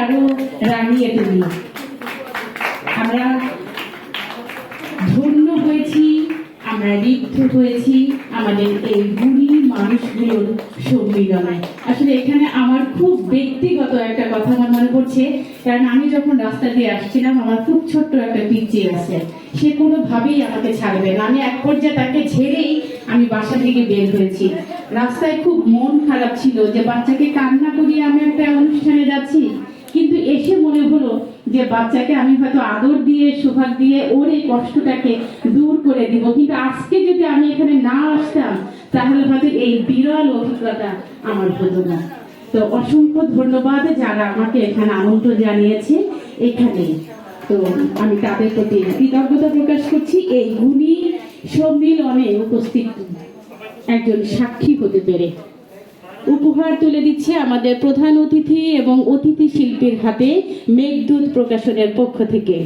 আরও তুলি আমরা ধন্য হয়েছি, আমরা হয়েছি আমাদের এই গুণী মানুষগুলোর আসলে এখানে আমার খুব ব্যক্তিগত একটা কথা আমার মনে পড়ছে, কারণ আমি যখন রাস্তা দিয়ে আসছিলাম, আমার খুব ছোট্ট একটা পিচি আছে। সে কোনোভাবেই আমাকে ছাড়বে না। আমি এক পর্যায়ে তাকে ঝেড়েই আমি বাসা থেকে বের হয়েছি। রাস্তায় খুব মন খারাপ ছিল যে বাচ্চাকে কান্না অনুষ্ঠানে যাচ্ছি। কিন্তু এসে মনে হলো যে বাচ্চাকে আমি হয়তো আদর দিয়ে সোহাগ দিয়ে ওর এই কষ্টটাকে দূর করে দিব। কিন্তু আজকে যদি আমি এখানে না আসতাম, তাহলে হয়তো এই বিরল অভিজ্ঞতা আমার হতো না। তো অসংখ্য ধন্যবাদ যারা আমাকে এখানে আমন্ত্রণ জানিয়েছে এখানে। তো আমি তাদের প্রতি কৃতজ্ঞতা প্রকাশ করছি। এই গুণী সম্মিলনে উপস্থিত একজন সাক্ষী হতে পেরে। উপহার তুলে দিচ্ছে আমাদের প্রধান অতিথি এবং অতিথি শিল্পীর হাতে মেঘদূত প্রকাশনের পক্ষ থেকে।